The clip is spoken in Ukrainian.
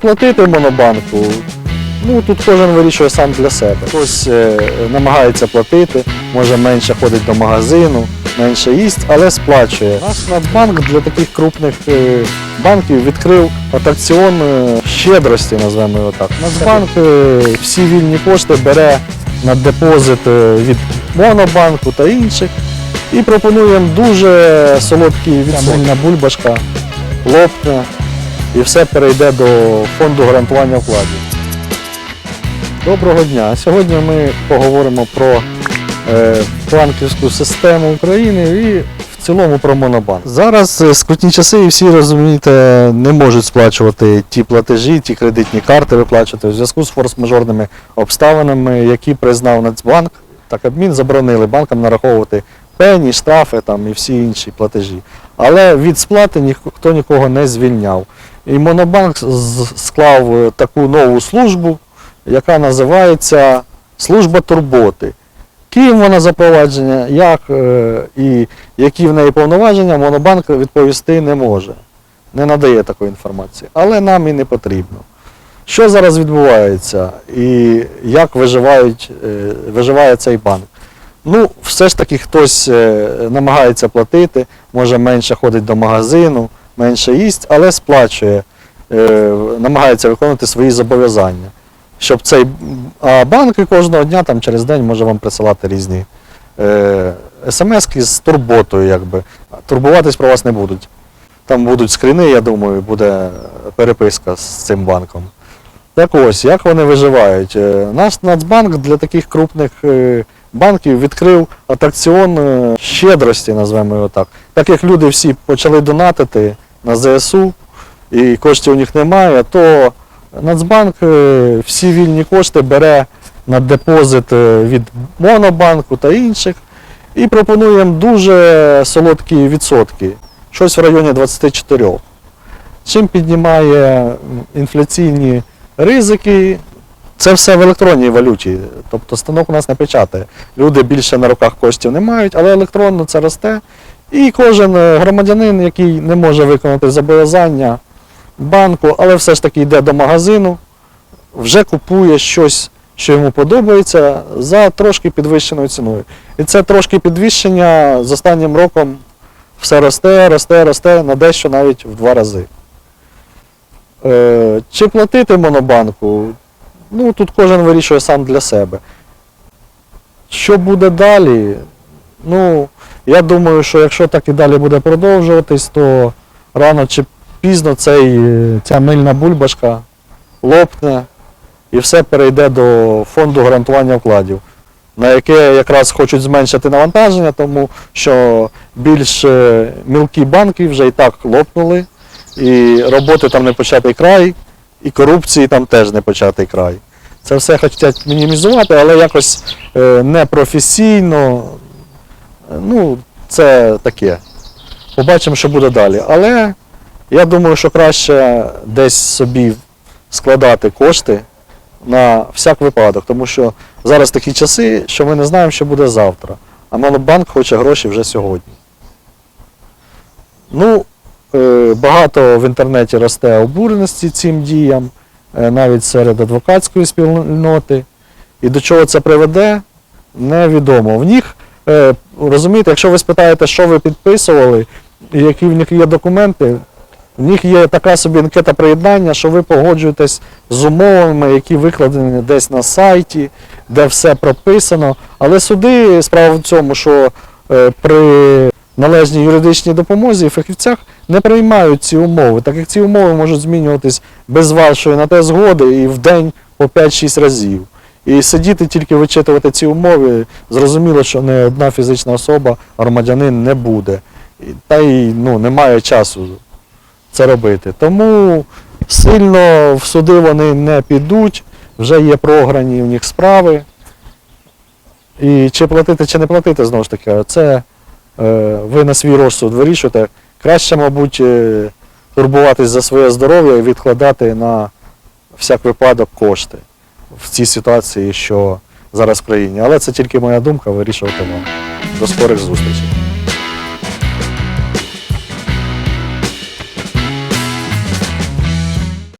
Платити монобанку. Ну тут кожен вирішує сам для себе. Хтось е, намагається платити, може менше ходить до магазину, менше їсть, але сплачує. Наш Нацбанк для таких крупних е, банків відкрив атракціон е, щедрості, назвемо його так. Нацбанк е, всі вільні кошти бере на депозит е, від Монобанку та інших. І пропонуємо дуже солодкі відсотки. бульбашка, лопне і все перейде до фонду гарантування вкладів. Доброго дня! Сьогодні ми поговоримо про е, банківську систему України і в цілому про Монобанк. Зараз е, скрутні часи і всі розумієте, не можуть сплачувати ті платежі, ті кредитні карти виплачувати в зв'язку з форс-мажорними обставинами, які признав Нацбанк та Кабмін заборонили банкам нараховувати пені, штрафи там, і всі інші платежі. Але від сплати ніхто нікого не звільняв. І Монобанк склав е, таку нову службу, яка називається Служба турботи. Ким вона запровадження, як е, і які в неї повноваження, Монобанк відповісти не може. Не надає такої інформації. Але нам і не потрібно. Що зараз відбувається і як е, виживає цей банк? Ну, все ж таки хтось намагається платити, може менше ходить до магазину, менше їсть, але сплачує, е, намагається виконувати свої зобов'язання. Щоб цей а банки кожного дня там, через день може вам присилати різні е, смски з турботою, якби. Турбуватись про вас не будуть. Там будуть скріни, я думаю, буде переписка з цим банком. Так ось, як вони виживають? Е, Наш Нацбанк для таких крупних банків відкрив атракціон щедрості, назвемо його так. Так як люди всі почали донатити на ЗСУ і коштів у них немає, то Нацбанк е, всі вільні кошти бере на депозит е, від Монобанку та інших і пропонуємо дуже солодкі відсотки, щось в районі 24. Чим піднімає інфляційні ризики. Це все в електронній валюті. Тобто станок у нас не печатає. Люди більше на руках коштів не мають, але електронно це росте. І кожен е, громадянин, який не може виконати зобов'язання банку, але все ж таки йде до магазину, вже купує щось, що йому подобається, за трошки підвищеною ціною. І це трошки підвищення з останнім роком все росте, росте, росте на дещо навіть в два рази. Е, Чи платити монобанку? Ну, тут кожен вирішує сам для себе. Що буде далі? Ну, я думаю, що якщо так і далі буде продовжуватись, то рано чи пізно цей, е, ця мильна бульбашка лопне і все перейде до фонду гарантування вкладів, на яке якраз хочуть зменшити навантаження, тому що більш е, мілкі банки вже і так лопнули, і роботи там не початий край, і корупції там теж не початий край. Це все хочуть мінімізувати, але якось е, непрофесійно. Ну, це таке. Побачимо, що буде далі. Але я думаю, що краще десь собі складати кошти на всяк випадок, тому що зараз такі часи, що ми не знаємо, що буде завтра. А Монобанк хоче гроші вже сьогодні. Ну, е, багато в інтернеті росте обуреності цим діям, е, навіть серед адвокатської спільноти. І до чого це приведе, невідомо. В них, розумієте, якщо ви спитаєте, що ви підписували, і які в них є документи, в них є така собі анкета приєднання, що ви погоджуєтесь з умовами, які викладені десь на сайті, де все прописано. Але суди, справа в цьому, що е, при належній юридичній допомозі і фахівцях не приймають ці умови, так як ці умови можуть змінюватись без вашої на те згоди і в день по 5-6 разів. І сидіти тільки вичитувати ці умови, зрозуміло, що не одна фізична особа, громадянин не буде. Та й ну, немає часу це робити. Тому сильно в суди вони не підуть, вже є програні в них справи. І чи платити, чи не платити, знову ж таки, це е, ви на свій розсуд вирішуєте. Краще, мабуть, е, турбуватись за своє здоров'я і відкладати на всяк випадок кошти в цій ситуації, що зараз в країні. Але це тільки моя думка, вирішувати вам. До скорих зустрічей.